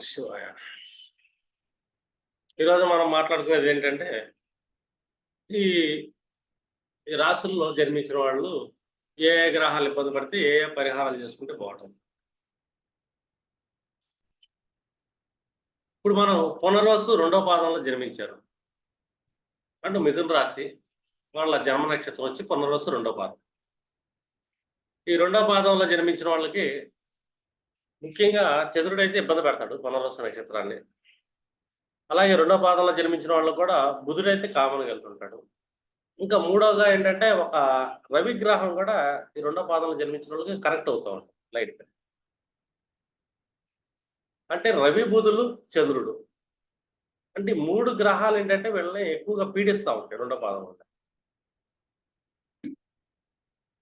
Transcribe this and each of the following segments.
శివాయ. ఈరోజు మనం మాట్లాడుకునేది ఏంటంటే, ఈ ఈ రాశుల్లో జన్మించిన వాళ్ళు ఏ ఏ గ్రహాలు ఇబ్బంది పడితే ఏ ఏ పరిహారాలు చేసుకుంటే బాగుంటుంది. ఇప్పుడు మనం పునర్వసు రెండో పాదంలో జన్మించారు. అంటే మిథున రాశి వాళ్ళ జన్మ నక్షత్రం వచ్చి పునర్వసు రెండో పాదం. ఈ రెండో పాదంలో జన్మించిన వాళ్ళకి ముఖ్యంగా చంద్రుడైతే ఇబ్బంది పెడతాడు పునర్వస నక్షత్రాన్ని. అలాగే రెండో పాదంలో జన్మించిన వాళ్ళు కూడా బుధుడైతే కామన్‌గా వెళ్తుంటాడు. ఇంకా మూడోగా ఏంటంటే ఒక రవిగ్రహం కూడా ఈ రెండో పాదంలో జన్మించిన వాళ్ళకి కరెక్ట్ అవుతా ఉంటాడు లైట్‌గా. అంటే రవి, బుధులు, చంద్రుడు. అంటే మూడు గ్రహాలు ఏంటంటే వీళ్ళని ఎక్కువగా పీడిస్తా ఉంటాయి రెండో పాదంలో.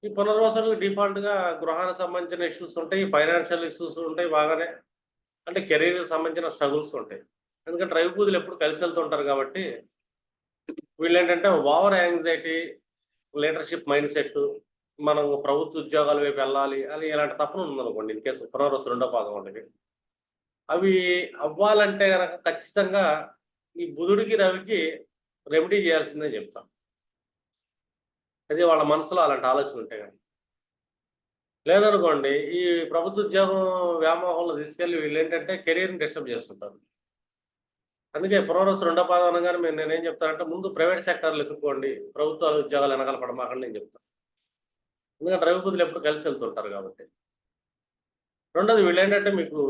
ఈ పునర్వసన డిఫాల్ట్గా గృహానికి సంబంధించిన ఇష్యూస్ ఉంటాయి. ఫైనాన్షియల్ ఇష్యూస్ ఉంటాయి బాగానే. అంటే కెరీర్ సంబంధించిన స్ట్రగుల్స్ ఉంటాయి. ఎందుకంటే రవి, పూజలు ఎప్పుడు కలిసి వెళ్తుంటారు కాబట్టి వీళ్ళేంటంటే over anxiety, leadership mindset మనం ప్రభుత్వ ఉద్యోగాల వైపు వెళ్ళాలి అని ఇలాంటి తపన ఉందనుకోండి ఇన్ కేసు పునర్వసు రెండో భాగం ఉంటుంది అవి అవ్వాలంటే కనుక ఖచ్చితంగా ఈ బుధుడికి, రవికి రెమెడీ చేయాల్సిందే చెప్తాను. అది వాళ్ళ మనసులో అలాంటి ఆలోచన ఉంటే కానీ లేదనుకోండి ఈ ప్రభుత్వ ఉద్యోగం వ్యామోహంలో తీసుకెళ్ళి వీళ్ళు ఏంటంటే కెరీర్‌ని డిస్టర్బ్ చేస్తుంటారు. అందుకే పునర్వసు రెండో పాదం అనగానే మేము నేనేం చెప్తానంటే ముందు ప్రైవేట్ సెక్టర్లు ఎత్తుకోండి ప్రభుత్వ ఉద్యోగాలు వెనకాల పడమాకండి నేను చెప్తాను. ఎందుకంటే రవి, బుద్ధులు ఎప్పుడు కలిసి వెళ్తుంటారు కాబట్టి. రెండోది వీళ్ళేంటంటే మీకు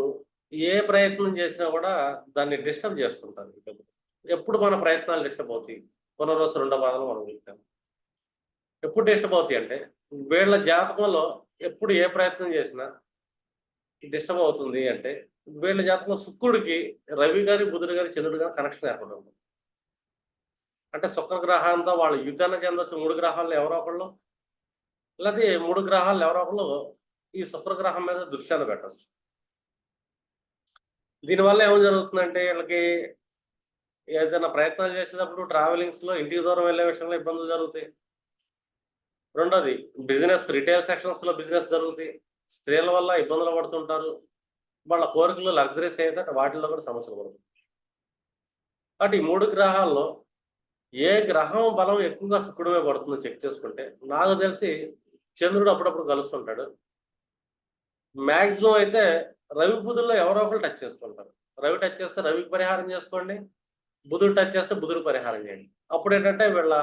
ఏ ప్రయత్నం చేసినా కూడా దాన్ని డిస్టర్బ్ చేస్తుంటారు. ఎప్పుడు మన ప్రయత్నాలు డిస్టర్బ్ అవుతాయి. పునర్వసు రెండో పాదంలో మనం వెళ్తాము ఎప్పుడు డిస్టర్బ్ అవుతాయి అంటే వీళ్ళ జాతకంలో ఎప్పుడు ఏ ప్రయత్నం చేసినా డిస్టర్బ్ అవుతుంది అంటే వీళ్ళ జాతకంలో శుక్రుడికి రవి గారి, బుధుడు గారి, చంద్రుడు గారి కనెక్షన్ ఏర్పడి అంటే శుక్ర గ్రహంతో వాళ్ళు యుద్ధాన్ని చెందొచ్చు మూడు గ్రహాల్లో ఎవరో ఒకళ్ళు. లేకపోతే మూడు గ్రహాల్లో ఎవరో ఒకళ్ళు ఈ శుక్రగ్రహం మీద దృశ్యాన్ని పెట్టచ్చు దీనివల్ల ఏం జరుగుతుందంటే వీళ్ళకి ఏదైనా ప్రయత్నాలు చేసేటప్పుడు ట్రావెలింగ్స్‌లో ఇంటికి దూరం వెళ్ళే విషయంలో ఇబ్బందులు జరుగుతాయి. రెండోది బిజినెస్ రిటైల్ సెక్షన్స్‌లో బిజినెస్ జరుగుతాయి. స్త్రీల వల్ల ఇబ్బందులు పడుతుంటారు. వాళ్ళ కోరికలు లగ్జరీస్ ఏదైతే వాటిల్లో కూడా సమస్యలు పడుతుంది. కాబట్టి ఈ మూడు గ్రహాల్లో ఏ గ్రహం బలం ఎక్కువగా శుక్రుడి పడుతుంది పడుతుందో చెక్ చేసుకుంటే నాకు తెలిసి చంద్రుడు అప్పుడప్పుడు కలుస్తుంటాడు. మ్యాక్సిమం అయితే రవి, బుధుల్లో ఎవరో ఒకరు టచ్ చేసుకుంటారు. రవి టచ్ చేస్తే రవికి పరిహారం చేసుకోండి. బుధుడు టచ్ చేస్తే బుధుడు పరిహారం చేయండి. అప్పుడు ఏంటంటే వీళ్ళ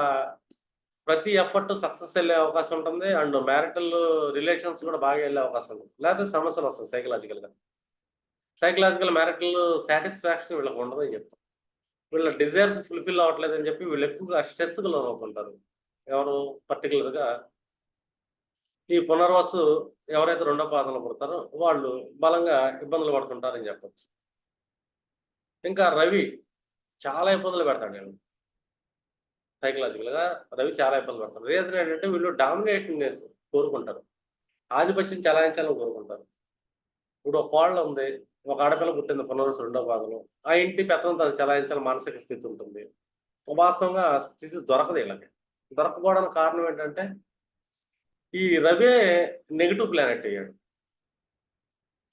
ప్రతి ఎఫర్ట్ సక్సెస్ వెళ్ళే అవకాశం ఉంటుంది. అండ్ మ్యారిటల్ రిలేషన్స్ కూడా బాగా వెళ్ళే అవకాశం ఉంటుంది. లేకపోతే సమస్యలు వస్తాయి సైకలాజికల్‌గా. సైకలాజికల్ మ్యారిటల్ సాటిస్ఫాక్షన్ వీళ్ళకి ఉండదని చెప్తాం. వీళ్ళ డిజైర్స్ ఫుల్‌ఫిల్ అవ్వట్లేదని చెప్పి వీళ్ళు ఎక్కువగా స్ట్రెస్‌కి లోనవుతుంటారు. ఎవరు పర్టికులర్గా ఈ పునర్వసు ఎవరైతే రెండో పాదన పుడతారో వాళ్ళు బలంగా ఇబ్బందులు పడుతుంటారని చెప్పచ్చు ఇంకా రవి చాలా ఇబ్బందులు పెడతాడు నేను సైకలాజికల్‌గా రవి చాలా ఇబ్బంది పడతారు రీజన్ ఏంటంటే వీళ్ళు డామినేషన్ కోరుకుంటారు. ఆధిపత్యం చెలాయించాలని కోరుకుంటారు. ఇప్పుడు ఒక కోళ్ళ ఉంది. ఒక ఆడపిల్ల పుట్టింది పునర్వసు రెండో భాగంలో ఆ ఇంటి పెత్తనం తను చెలాయించాలని మానసిక స్థితి ఉంటుంది. వాస్తవంగా స్థితి దొరకదు వీళ్ళకి. దొరకపోవడానికి కారణం ఏంటంటే ఈ రవే నెగిటివ్ ప్లానెట్ అయ్యాడు.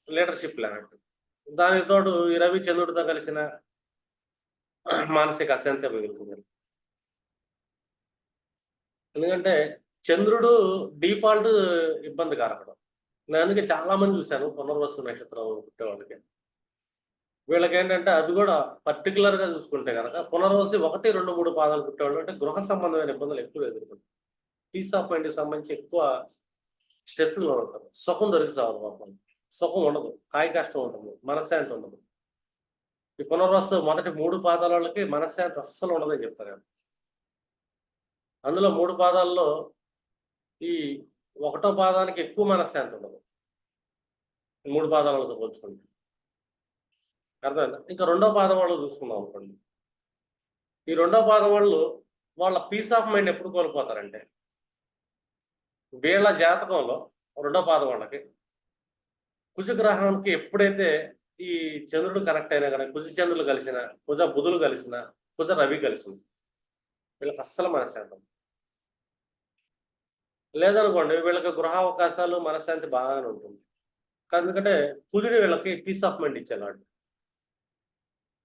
Leadership planet. దానితోడు ఈ రవి చంద్రుడితో కలిసిన మానసిక అశాంతి మిగులుతుంది. ఎందుకంటే చంద్రుడు డిఫాల్ట్ ఇబ్బంది కారకడం నేను అందుకే చాలా మంది చూశాను పునర్వసు నక్షత్రం పుట్టే వాళ్ళకి. వీళ్ళకేంటంటే అది కూడా పర్టికులర్గా చూసుకుంటే గనక పునర్వసు 1, 2, 3 పాదాలు పుట్టేవాళ్ళు అంటే గృహ సంబంధమైన ఇబ్బందులు ఎక్కువ ఎదుర్కొంటారు. పీస్ ఆఫ్ మైండ్‌కి సంబంధించి ఎక్కువ స్ట్రెస్లో ఉంటారు సుఖం దొరికి సావదు పాపం. సుఖం ఉండదు. కాయ కష్టం ఉంటుంది. మనశ్శాంతి ఉండదు. ఈ పునర్వసు మొదటి మూడు పాదాల వాళ్ళకి మనశ్శాంతి అస్సలు ఉండదని చెప్తారు. అందులో మూడు పాదాల్లో ఈ ఒకటో పాదానికి ఎక్కువ మనశ్శాంతి ఉండదు. మూడు పాదాల వాళ్ళతో పోల్చుకుంటే. అర్థమైందా? ఇంకా రెండో పాదం వాళ్ళు చూసుకుందాం అనుకోండి. ఈ రెండో పాదం వాళ్ళు వాళ్ళ పీస్ ఆఫ్ మైండ్ ఎప్పుడు కోల్పోతారంటే వీళ్ళ జాతకంలో రెండో పాదం వాళ్ళకి కుజగ్రహానికి ఎప్పుడైతే ఈ చంద్రుడు కనెక్ట్ అయినా కానీ కుజ చంద్రులు కలిసిన, కుజ బుధులు కలిసిన, కుజ రవి కలిసిన వీళ్ళకి అస్సలు మనశ్శాంతం లేదనుకోండి వీళ్ళకి గృహ అవకాశాలు, మనశ్శాంతి బాగానే ఉంటుంది. ఎందుకంటే కుజుడు వీళ్ళకి పీస్ ఆఫ్ మైండ్ ఇచ్చేవాడు.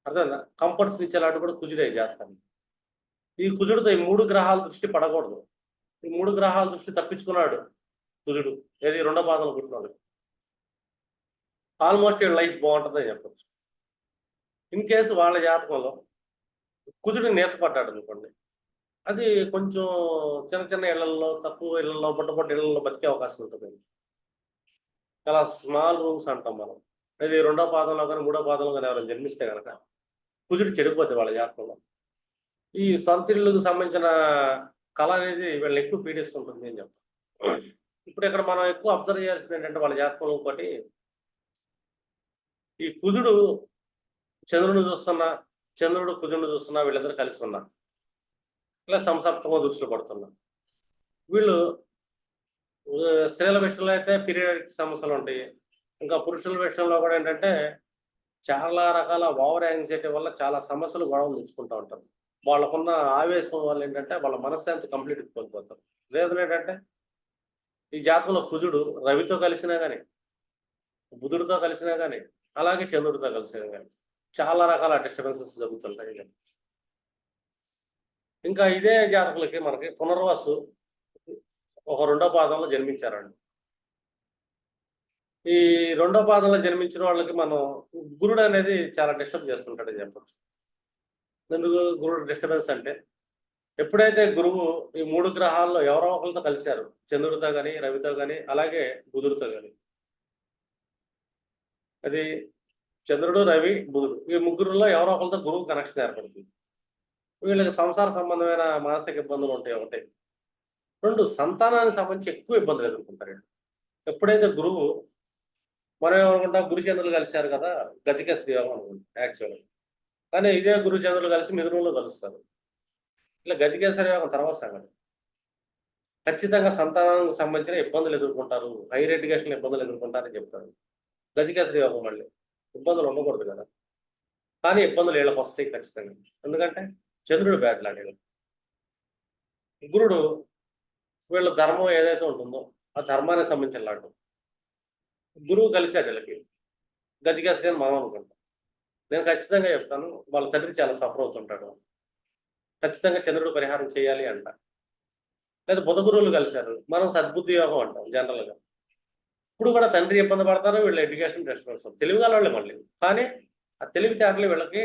అర్థమైందా? కంఫర్ట్స్ ఇచ్చే లాంటి కూడా కుజుడే చేస్తాను ఈ కుజుడితో ఈ మూడు గ్రహాల దృష్టి పడకూడదు. ఈ మూడు గ్రహాల దృష్టి తప్పించుకున్నాడు కుజుడు. ఏది? రెండో పాదంలో కుట్టినాడు ఆల్మోస్ట్ వీళ్ళ లైఫ్ బాగుంటుందని చెప్పచ్చు. ఇన్ కేసు వాళ్ళ జాతకంలో కుజుడు నేసపడ్డాడు అనుకోండి అది కొంచెం చిన్న చిన్న ఇళ్ళలో తక్కువ ఇళ్ళలో పొట్ట పొట్ట ఇళ్ళలో బతికే అవకాశం ఉంటుంది. చాలా స్మాల్ రూమ్స్ అంటాం మనం. అది రెండో పాదంలో కానీ మూడో పాదంలో కానీ ఎవరైనా జన్మిస్తే కనుక కుజుడు చెడిపోతే వాళ్ళ జాతకంలో. ఈ సొంత ఇళ్ళకు సంబంధించిన కళ అనేది వీళ్ళని ఎక్కువ పీడిస్తుంటుంది అని చెప్తాం. ఇప్పుడు ఇక్కడ మనం ఎక్కువ అబ్జర్వ్ చేయాల్సింది ఏంటంటే వాళ్ళ జాతకంలో ఒకటి ఈ కుజుడు చంద్రుని చూస్తున్నా చంద్రుడు కుజుడిని చూస్తున్నా వీళ్ళిద్దరు కలిసి ఉన్నా. ఇలా సంసప్తమ దృష్టిలో పడుతున్నారు వీళ్ళు స్త్రీల విషయంలో అయితే పీరియడ్ సమస్యలు ఉంటాయి. ఇంకా పురుషుల విషయంలో కూడా ఏంటంటే చాలా రకాల ఓవర్ యాంగ్జైటీ వల్ల చాలా సమస్యలు గొడవలు తెచ్చుకుంటూ ఉంటారు. వాళ్ళకున్న ఆవేశం వల్ల ఏంటంటే వాళ్ళ మనశ్శాంతి కంప్లీట్ కోల్పోతారు. రీజన్ ఏంటంటే ఈ జాతకంలో కుజుడు రవితో కలిసినా కానీ బుధుడితో కలిసినా కానీ అలాగే చంద్రుడితో కలిసినా కానీ చాలా రకాల డిస్టర్బెన్సెస్ జరుగుతుంటాయి. ఇంకా ఇదే జాతకులకి మనకి పునర్వాసు ఒక రెండో పాదంలో జన్మించారండి. ఈ రెండో పాదంలో జన్మించిన వాళ్ళకి మనం గురుడు అనేది చాలా డిస్టర్బ్ చేస్తుంటాడని చెప్పచ్చు. ఎందుకు గురుడు డిస్టర్బెన్స్ అంటే ఎప్పుడైతే గురువు ఈ మూడు గ్రహాల్లో ఎవరో ఒకరితో కలిశారు చంద్రుడితో కానీ రవితో కానీ అలాగే బుధుడితో కానీ అది చంద్రుడు రవి బుధుడు ఈ ముగ్గురులో ఎవరో ఒకరితో గురువు కనెక్షన్ ఏర్పడుతుంది. వీళ్ళకి సంసార సంబంధమైన మానసిక ఇబ్బందులు ఉంటాయి ఒకటి. రెండు సంతానానికి సంబంధించి ఎక్కువ ఇబ్బందులు ఎదుర్కొంటారు వీళ్ళు. ఎప్పుడైతే గురువు మనం ఏమనుకుంటాం గురుచంద్రులు కలిశారు కదా గజకేశ్వరి యోగం అనుకుంటాం యాక్చువల్గా. కానీ ఇదే గురుచంద్రులు కలిసి మిథునంలో కలుస్తారు. ఇట్లా గజకేశ్వరి యోగం తర్వాత సంగతి. ఖచ్చితంగా సంతానానికి సంబంధించిన ఇబ్బందులు ఎదుర్కొంటారు. హైయర్ ఎడ్యుకేషన్ ఇబ్బందులు ఎదుర్కొంటారని చెప్తారు. గజకేశ్వరి యోగం మళ్ళీ ఇబ్బందులు ఉండకూడదు కదా. కానీ ఇబ్బందులు వీళ్ళకి వస్తాయి ఖచ్చితంగా. ఎందుకంటే చంద్రుడు వేటలాడాడు గురుడు వీళ్ళ ధర్మం ఏదైతే ఉంటుందో ఆ ధర్మానికి సంబంధించిన లాడు గురువు కలిశాడు వీళ్ళకి. గజకేశ్వరి అని మామ అనుకుంటాం. నేను ఖచ్చితంగా చెప్తాను వాళ్ళ తండ్రి చాలా సఫర్ అవుతుంటాడు. ఖచ్చితంగా చంద్రుడు పరిహారం చేయాలి అంట. లేదా బుధ గురువులు కలిశారు. మనం సద్బుద్ధి యోగం అంటాం జనరల్గా ఇప్పుడు కూడా తండ్రి ఇబ్బంది పడతారు వీళ్ళ ఎడ్యుకేషన్ డిస్టర్బెన్స్ తెలివిగల వాళ్ళే మళ్ళీ. కానీ ఆ తెలివితేటలు వీళ్ళకి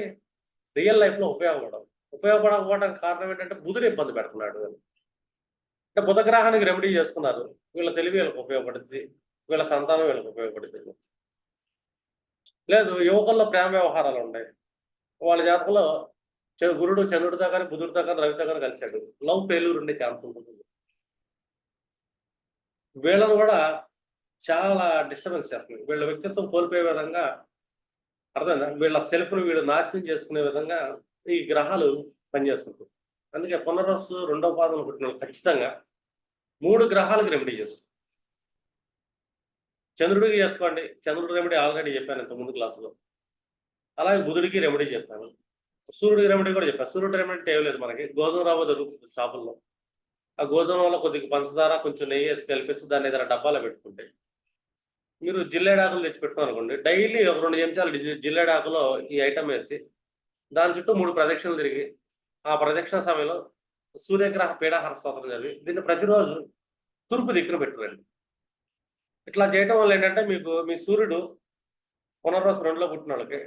రియల్ లైఫ్లో ఉపయోగపడవు. ఉపయోగపడకపోవడానికి కారణం ఏంటంటే బుధుడు ఇబ్బంది పెడుతున్నాడు అంటే బుధగ్రహానికి రెమెడీ చేసుకున్నారు. వీళ్ళ తెలివి వీళ్ళకి ఉపయోగపడుతుంది వీళ్ళ సంతానం వీళ్ళకి ఉపయోగపడుతుంది లేదు యువకుల్లో ప్రేమ వ్యవహారాలు ఉన్నాయి. వాళ్ళ జాతకంలో చ- గురుడు చంద్రుడితో కానీ బుధుడితో కానీ రవితో కానీ కలిశాడు. లవ్ ఫెయిల్యూర్ ఉండే ఛాన్స్ ఉంటుంది. వీళ్ళను కూడా చాలా డిస్టర్బెన్స్ చేస్తుంది. వీళ్ళ వ్యక్తిత్వం కోల్పోయే విధంగా అర్థమైందా? వీళ్ళ సెల్ఫ్ను వీళ్ళు నాశనం చేసుకునే విధంగా ఈ గ్రహాలు పనిచేస్తుంటాయి. అందుకే పునరస్సు రెండో పాదం పుట్టిన వాళ్ళు ఖచ్చితంగా మూడు గ్రహాలకు రెమెడీ చేస్తుంది చంద్రుడికి చేసుకోండి చంద్రుడి రెమెడీ ఆల్రెడీ చెప్పాను ఇంత ముందు క్లాసులో అలాగే బుధుడికి రెమెడీ చెప్పాను. సూర్యుడికి రెమెడీ కూడా చెప్పాను. సూర్యుడి రెమెడీ అంటే ఏం లేదు మనకి. గోధుమ రవ్వ దొరుకుతుంది షాపుల్లో. ఆ గోధుమ వల్ల కొద్దిగా పంచదార కొంచెం నెయ్యి వేసి కలిపేసి దాన్ని ఏదైనా డబ్బాలో పెట్టుకుంటే. మీరు జిల్లేడాకులు తెచ్చి పెట్టుకున్నారు అనుకోండి డైలీ ఒక రెండు చెంచాలు జిల్లేడాకులో ఈ ఐటమ్ వేసి దాని చుట్టూ మూడు ప్రదక్షిణలు తిరిగి ఆ ప్రదక్షిణ సమయంలో సూర్యగ్రహ పీడాహార స్తోత్రం చదివి దీన్ని ప్రతిరోజు తూర్పు దిక్కున పెట్టుకోండి ఇట్లా చేయటం వల్ల ఏంటంటే మీకు మీ సూర్యుడు పునర్వసు రెండులో పుట్టిన వాళ్ళకి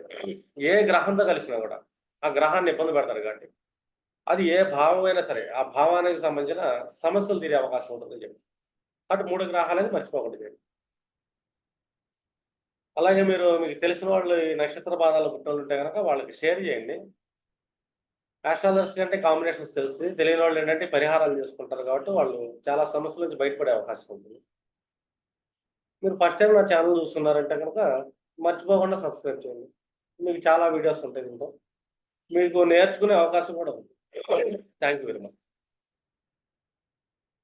ఏ గ్రహంతో కలిసినా కూడా ఆ గ్రహాన్ని ఇబ్బంది పెడతారు కాబట్టి. అది ఏ భావం అయినా సరే ఆ భావానికి సంబంధించిన సమస్యలు తీరే అవకాశం ఉంటుందని చెప్పి. అటు మూడు గ్రహాలు అనేది మర్చిపోకుండా చేయండి. అలాగే మీరు మీకు తెలిసిన వాళ్ళు ఈ నక్షత్ర బాధాలు పుట్టిన ఉంటే కనుక వాళ్ళకి షేర్ చేయండి. ఆస్ట్రాలజర్స్ కంటే కాంబినేషన్స్ తెలుస్తుంది తెలియని వాళ్ళు ఏంటంటే పరిహారాలు చేసుకుంటారు కాబట్టి వాళ్ళు చాలా సమస్యల నుంచి బయటపడే అవకాశం ఉంటుంది. మీరు ఫస్ట్ టైం నా ఛానల్ చూస్తున్నారంటే కనుక మర్చిపోకుండా సబ్స్క్రైబ్ చేయండి. మీకు చాలా వీడియోస్ ఉంటాయి దీంట్లో మీకు నేర్చుకునే అవకాశం కూడా ఉంది. Thank you very much.